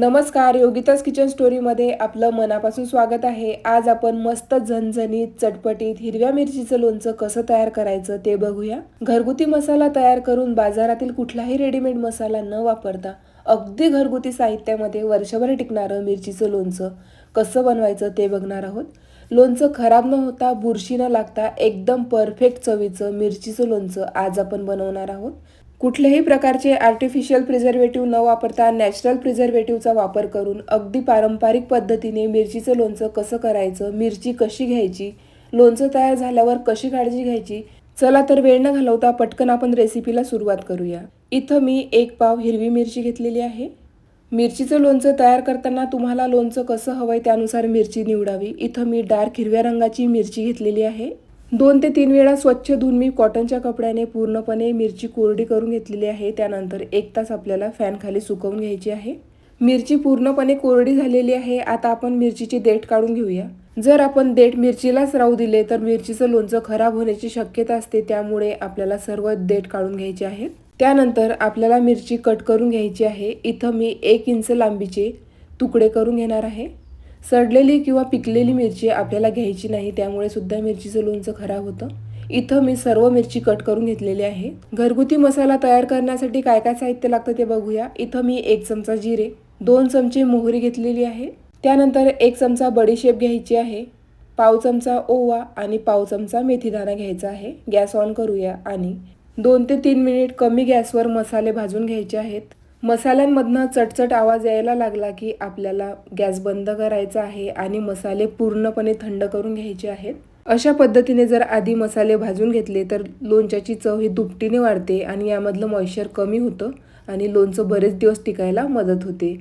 नमस्कार योगिताज किचन स्टोरीमध्ये आपलं मनापासून स्वागत आहे. आज आपण मस्त झणझणीत चटपटीत हिरव्या मिरचीचं लोणचं कसं तयार करायचं ते बघूया. घरगुती मसाला तयार करून बाजारातील कुठलाही रेडीमेड मसाला न वापरता अगदी घरगुती साहित्यामध्ये वर्षभर टिकणारं मिरचीचं लोणचं कसं बनवायचं ते बघणार आहोत. लोणचं खराब न होता बुरशी न लागता एकदम परफेक्ट चवीचं मिरचीचं लोणचं आज आपण बनवणार आहोत. कुठल्याही प्रकारचे आर्टिफिशियल प्रिझर्वेटिव्ह न वापरता नॅचरल प्रिझर्वेटिव्हचा वापर करून अगदी पारंपरिक पद्धतीने मिरचीचं लोणचं कसं करायचं मिरची कशी घ्यायची लोणचं तयार झाल्यावर कशी काळजी घ्यायची चला तर वेळ न घालवता पटकन आपण रेसिपीला सुरुवात करूया. इथं मी एक पाव हिरवी मिरची घेतलेली आहे. मिरचीचं लोणचं तयार करताना तुम्हाला लोणचं कसं हवं आहे त्यानुसार मिरची निवडावी. इथं मी डार्क हिरव्या रंगाची मिरची घेतलेली आहे. दोन ते तीन वेळा स्वच्छ धुवून मी कॉटनच्या कपड्याने पूर्णपणे मिरची कोरडी करून घेतलेली आहे. त्यानंतर एक तास आपल्याला फॅनखाली सुकवून घ्यायची आहे. मिरची पूर्णपणे कोरडी झालेली आहे. आता आपण मिरचीची देठ काढून घेऊया. जर आपण देठ मिरचीलाच राहू दिले तर मिरचीचं लोणचं खराब होण्याची शक्यता असते. त्यामुळे आपल्याला सर्व देठ काढून घ्यायचे आहेत त्यानंतर आपल्याला मिरची कट करून घ्यायची आहे. इथं मी एक इंच लांबीचे तुकडे करून घेणार आहे. सडलेली किंवा पिकलेली मिरची आपल्याला घ्यायची नाही त्यामुळे सुद्धा मिरचीचं लोणचं खराब होतं. इथं मी सर्व मिरची कट करून घेतलेली आहे. घरगुती मसाला तयार करण्यासाठी काय काय साहित्य लागतं ते बघूया. इथं मी एक चमचा जिरे दोन चमचे मोहरी घेतलेली आहे. त्यानंतर एक चमचा बडीशेप घ्यायची आहे. पाव चमचा ओवा आणि पाव चमचा मेथीदाणा घ्यायचा आहे. गॅस ऑन करूया आणि दोन ते तीन मिनिट कमी गॅसवर मसाले भाजून घ्यायचे आहेत. मसाल्यांमधनं चटचट आवाज यायला लागला की आपल्याला गॅस बंद करायचा आहे आणि मसाले पूर्णपणे थंड करून घ्यायचे आहेत. अशा पद्धतीने जर आधी मसाले भाजून घेतले तर लोणच्याची चव ही दुपटीने वाढते आणि यामधलं मॉइश्चर कमी होतं आणि लोणचं बरेच दिवस टिकायला मदत होते.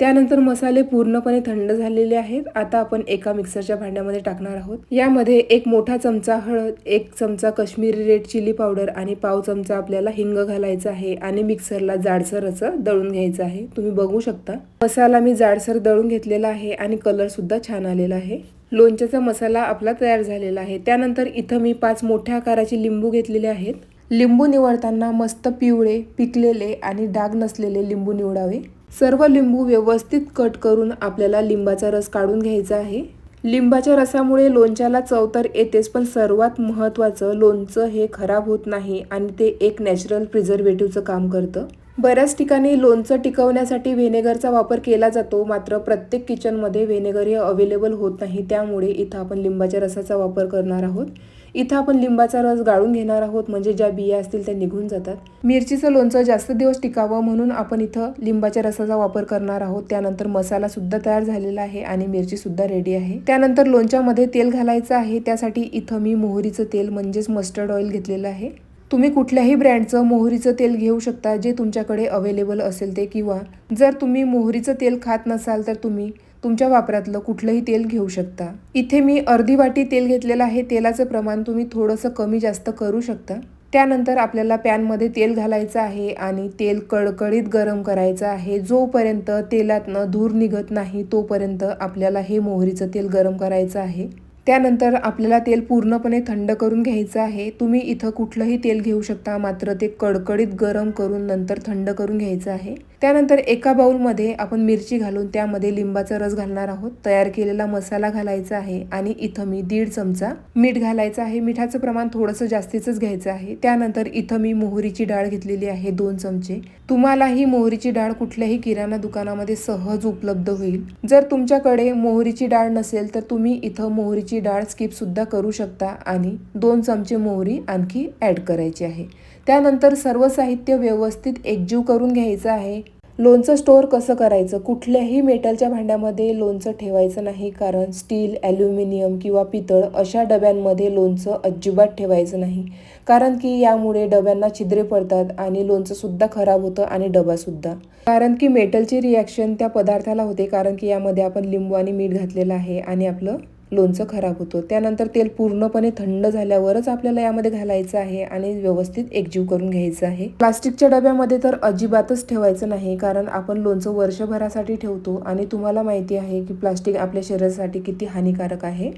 त्यानंतर मसाले पूर्णपणे थंड झालेले आहेत. आता आपण एका मिक्सरच्या भांड्यामध्ये टाकणार आहोत. यामध्ये एक मोठा चमचा हळद एक चमचा कश्मीरी रेड चिली पावडर आणि पाव चमचा आपल्याला हिंग घालायचा आहे आणि मिक्सरला जाडसर असं दळून घ्यायचं आहे. तुम्ही बघू शकता. मसाला मी जाडसर दळून घेतलेला आहे आणि कलर सुद्धा छान आलेला आहे. लोणच्याचा मसाला आपला तयार झालेला आहे. त्यानंतर इथं मी पाच मोठ्या आकाराचे लिंबू घेतलेले आहेत. लिंबू निवडताना मस्त पिवळे पिकलेले आणि डाग नसलेले लिंबू निवडावे. सर्व लिंबू व्यवस्थित कट करून आपल्याला लिंबाचा रस काढून घ्यायचा आहे. लिंबाच्या रसामुळे लोणच्याला चव तर येतेच पण सर्वात महत्त्वाचं लोणचं हे खराब होत नाही आणि ते एक नॅचरल प्रिझर्वेटिव्हचं काम करतं. बऱ्याच ठिकाणी लोणचं टिकवण्यासाठी व्हिनेगरचा वापर केला जातो. मात्र प्रत्येक किचनमध्ये व्हिनेगर हे अवेलेबल होत नाही. त्यामुळे इथं आपण लिंबाच्या रसाचा वापर करणार आहोत. इथं आपण लिंबाचा रस गाळून घेणार आहोत. म्हणजे ज्या बिया असतील त्या निघून जातात. मिरचीचं लोणचं जास्त दिवस टिकावं म्हणून आपण इथं लिंबाच्या रसाचा वापर करणार आहोत. त्यानंतर मसाला सुद्धा तयार झालेला आहे आणि मिरची सुद्धा रेडी आहे. त्यानंतर लोणच्यामध्ये तेल घालायचं आहे. त्यासाठी इथं मी मोहरीचं तेल म्हणजेच मस्टर्ड ऑइल घेतलेलं आहे. तुम्ही कुठल्याही ब्रँडचं मोहरीचं तेल घेऊ शकता जे तुमच्याकडे अवेलेबल असेल ते किंवा जर तुम्ही मोहरीचं तेल खात नसाल तर तुम्ही तुमच्या वापरातलं कुठलंही तेल घेऊ शकता. इथे मी अर्धी वाटी तेल घेतलेलं आहे. तेलाचं प्रमाण तुम्ही थोडंसं कमी जास्त करू शकता. त्यानंतर आपल्याला पॅनमध्ये तेल घालायचं आहे आणि तेल कडकडीत गरम करायचं आहे. जोपर्यंत तेलातनं धूर निघत नाही तोपर्यंत आपल्याला हे मोहरीचं तेल गरम करायचं आहे. त्यानंतर आपल्याला तेल पूर्णपणे थंड करून घ्यायचं आहे. तुम्ही इथं कुठलंही तेल घेऊ शकता. मात्र ते कडकडीत गरम करून नंतर थंड करून घ्यायचं आहे. त्यानंतर एका बाऊलमध्ये आपण मिरची घालून त्यामध्ये लिंबाचा रस घालणार आहोत. तयार केलेला मसाला घालायचा आहे आणि इथं मी दीड चमचा मीठ घालायचं आहे. मिठाचं प्रमाण थोडंसं जास्तीच घ्यायचं आहे. त्यानंतर इथं मी मोहरीची डाळ घेतलेली आहे दोन चमचे. तुम्हाला ही मोहरीची डाळ कुठल्याही किराणा दुकानामध्ये सहज उपलब्ध होईल. जर तुमच्याकडे मोहरीची डाळ नसेल तर तुम्ही इथं मोहरीची डाळ स्किप सुद्धा करू शकता आणि दोन चमचे मोहरी आणखी ॲड करायची आहे. त्यानंतर सर्व साहित्य व्यवस्थित एकजीव करून घ्यायचं आहे. लोणचं स्टोअर कसं करायचं? कुठल्याही मेटलच्या भांड्यामध्ये लोणचं ठेवायचं नाही कारण स्टील ॲल्युमिनियम किंवा पितळ अशा डब्यांमध्ये लोणचं अजिबात ठेवायचं नाही. कारण की यामुळे डब्यांना छिद्रे पडतात आणि लोणचंसुद्धा खराब होतं आणि डबासुद्धा कारण की मेटलची रिॲक्शन त्या पदार्थाला होते कारण की यामध्ये आपण लिंबू आणि मीठ घातलेलं आहे आणि आपलं लोणचं खराब होतं. त्यानंतर तेल पूर्णपणे थंड झाल्यावरच आपल्याला यामध्ये घालायचं आहे आणि व्यवस्थित एकजीव करून घ्यायचं आहे. प्लास्टिकच्या डब्यामध्ये तर अजिबातच ठेवायचं नाही कारण आपण लोणचं वर्षभरासाठी ठेवतो आणि तुम्हाला माहिती आहे की प्लास्टिक आपल्या शरीरासाठी किती हानिकारक आहे.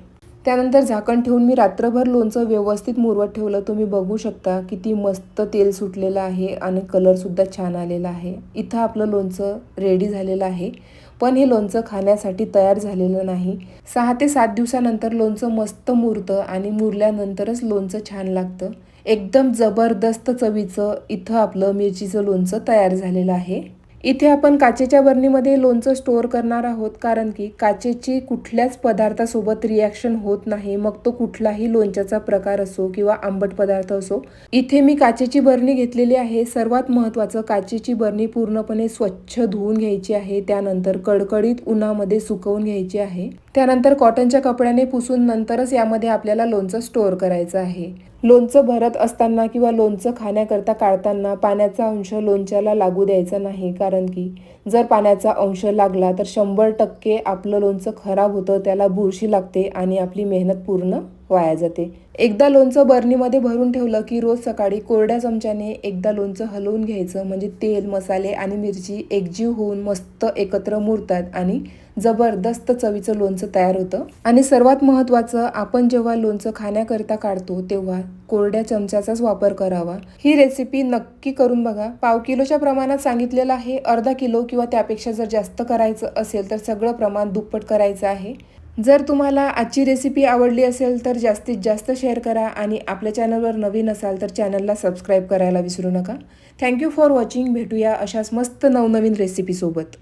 त्यानंतर झाकण ठेवून मी रात्रभर लोणचं व्यवस्थित मुरवत ठेवलं. तुम्ही बघू शकता किती मस्त तेल सुटलेलं आहे आणि कलरसुद्धा छान आलेला आहे. इथं आपलं लोणचं रेडी झालेलं आहे. पण हे लोणचं खाण्यासाठी तयार झालेलं नाही. सहा ते सात दिवसानंतर लोणचं मस्त मुरतं आणि मुरल्यानंतरच लोणचं छान लागतं. एकदम जबरदस्त चवीचं इथं आपलं मिरचीचं लोणचं तयार झालेलं आहे. इथे आपण काचेच्या बरणीमध्ये लोणचं स्टोअर करणार आहोत कारण की काचेची कुठल्याच पदार्थासोबत रिॲक्शन होत नाही. मग तो कुठलाही लोणच्याचा प्रकार असो किंवा आंबट पदार्थ असो इथे मी काचेची बरणी घेतलेली आहे. सर्वात महत्त्वाचं काचेची बरणी पूर्णपणे स्वच्छ धुवून घ्यायची आहे. त्यानंतर कडकडीत उन्हामध्ये सुकवून घ्यायची आहे. त्यानंतर कॉटनच्या कपड्याने पुसून नंतरच यामध्ये आपल्याला लोणचं स्टोअर करायचं आहे. लोणचं भरत असताना किंवा लोणचं खाण्याकरता काढताना पाण्याचा अंश लोणच्याला लागू द्यायचा नाही. कारण की जर पाण्याचा अंश लागला तर शंभर टक्के आपलं लोणचं खराब होतं त्याला बुरशी लागते आणि आपली मेहनत पूर्ण वाया जाते. एकदा लोणचं बर्नीमध्ये भरून ठेवलं की रोज सकाळी कोरड्या चमच्याने एकदा लोणचं हलवून घ्यायचं. म्हणजे तेल मसाले आणि मिरची एकजीव होऊन मस्त एकत्र मुरतात आणि जबरदस्त चवीचं लोणचं तयार होतं. आणि सर्वात महत्त्वाचं आपण जेव्हा लोणचं खाण्याकरिता काढतो तेव्हा कोरड्या चमच्याचाच वापर करावा. ही रेसिपी नक्की करून बघा. पाव किलोच्या प्रमाणात सांगितलेलं आहे. अर्धा किलो किंवा त्यापेक्षा जर जास्त करायचं असेल तर सगळं प्रमाण दुप्पट करायचं आहे. जर तुम्हाला आजची रेसिपी आवडली असेल तर जास्तीत जास्त शेअर करा आणि आपल्या चॅनलवर नवीन असाल तर चॅनलला सबस्क्राईब करायला विसरू नका. थँक्यू फॉर वॉचिंग भेटूया अशाच मस्त नवनवीन रेसिपीसोबत